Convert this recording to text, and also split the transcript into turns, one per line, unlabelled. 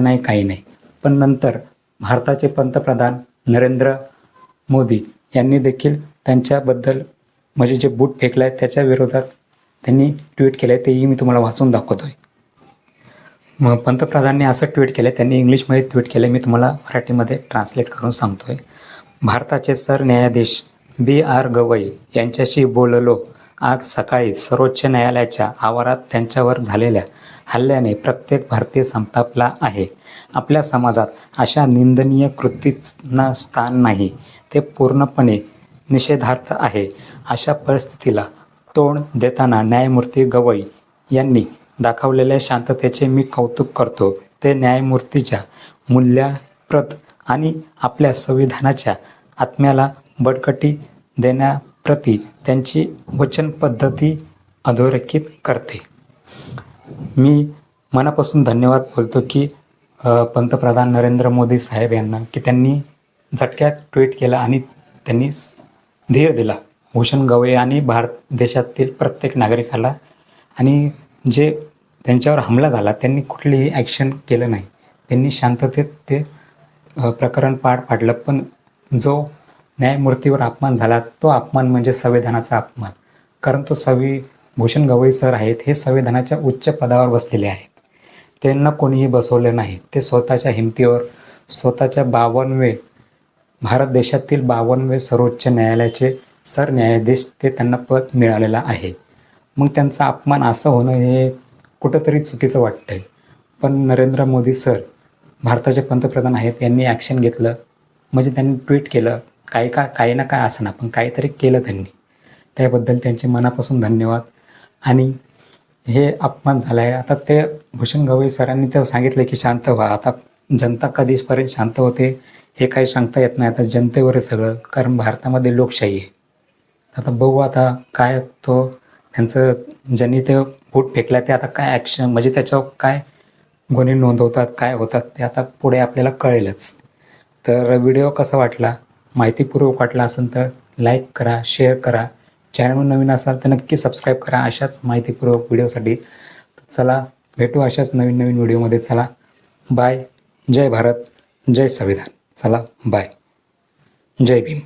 नाही काही नाही. पण नंतर भारताचे पंतप्रधान नरेंद्र मोदी यांनी देखील त्यांच्याबद्दल म्हणजे जे बूट फेकलं आहे त्याच्या विरोधात त्यांनी ट्विट केलं आहे तेही मी तुम्हाला वाचून दाखवतो आहे मग पंतप्रधानांनी असं ट्विट केलं त्यांनी इंग्लिशमध्ये ट्विट केलं मी तुम्हाला मराठीमध्ये ट्रान्सलेट करून सांगतोय. भारताचे सरन्यायाधीश बी आर गवई यांच्याशी बोललो. आज सकाळी सर्वोच्च न्यायालयाच्या आवारात त्यांच्यावर झालेल्या हल्ल्याने प्रत्येक भारतीय संतापला आहे. आपल्या समाजात अशा निंदनीय कृतींना स्थान नाही. ते पूर्णपणे निषेधार्थ आहे. अशा परिस्थितीला तोंड देताना न्यायमूर्ती गवई यांनी दाखवलेल्या शांततेचे मी कौतुक करतो. ते न्यायमूर्तीच्या मूल्याप्रत आणि आपल्या संविधानाच्या आत्म्याला बळकटी देण्याप्रती त्यांची वचनपद्धती अधोरेखित करते. मी मनापासून धन्यवाद बोलतो की पंतप्रधान नरेंद्र मोदी साहेब यांना की त्यांनी झटक्यात ट्विट केला आणि त्यांनी धीर दिला. भूषण गवई आणि भारत देशातील प्रत्येक नागरिकाला आणि जे त्यांच्यावर हमला झाला त्यांनी कुठलीही ॲक्शन केलं नाही. त्यांनी शांततेत ते प्रकरण पार पाडलं पण जो न्यायमूर्तीवर अपमान झाला तो अपमान म्हणजे संविधानाचा अपमान. कारण तो संवि भूषण गवई सर आहेत हे संविधानाच्या उच्च पदावर बसलेले आहेत. त्यांना कोणीही बसवले नाही. ते स्वतःच्या हिमतीवर स्वतःच्या बावनवे भारत देशातील बावनवे सर्वोच्च न्यायालयाचे सरन्यायाधीश ते त्यांना पद मिळालेलं आहे. मग त्यांचा अपमान असं होणं हे कुठंतरी चुकीचं वाटतंय. पण नरेंद्र मोदी सर भारताचे पंतप्रधान आहेत यांनी ॲक्शन घेतलं. म्हणजे त्यांनी ट्विट केलं. काही का काही ना काय असं ना पण काहीतरी केलं त्यांनी. त्याबद्दल त्यांचे मनापासून धन्यवाद. आणि हे अपमान झाला आहे आता ते भूषण गवई सरांनी तर सांगितलं की शांत व्हा. आता जनता कधीपर्यंत शांत होते हे काही सांगता येत नाही. आता जनतेवर सगळं कारण भारतामध्ये लोकशाही आहे. आता बघू आता काय तो त्यांचं ज्यांनी ते बूट फेकला ते आता काय ॲक्शन म्हणजे त्याच्यावर काय गुन्हे नोंदवतात काय होतात ते आता पुढे आपल्याला कळेलच. तर व्हिडिओ कसा वाटला? माहितीपूर्वक वाटला असेल तर लाईक करा शेअर करा. चॅनलवर नवीन असाल तर नक्की सबस्क्राईब करा. अशाच माहितीपूर्वक व्हिडिओसाठी चला भेटू अशाच नवीन नवीन व्हिडिओमध्ये. चला बाय जय भारत जय संविधान. चला बाय जय भीम.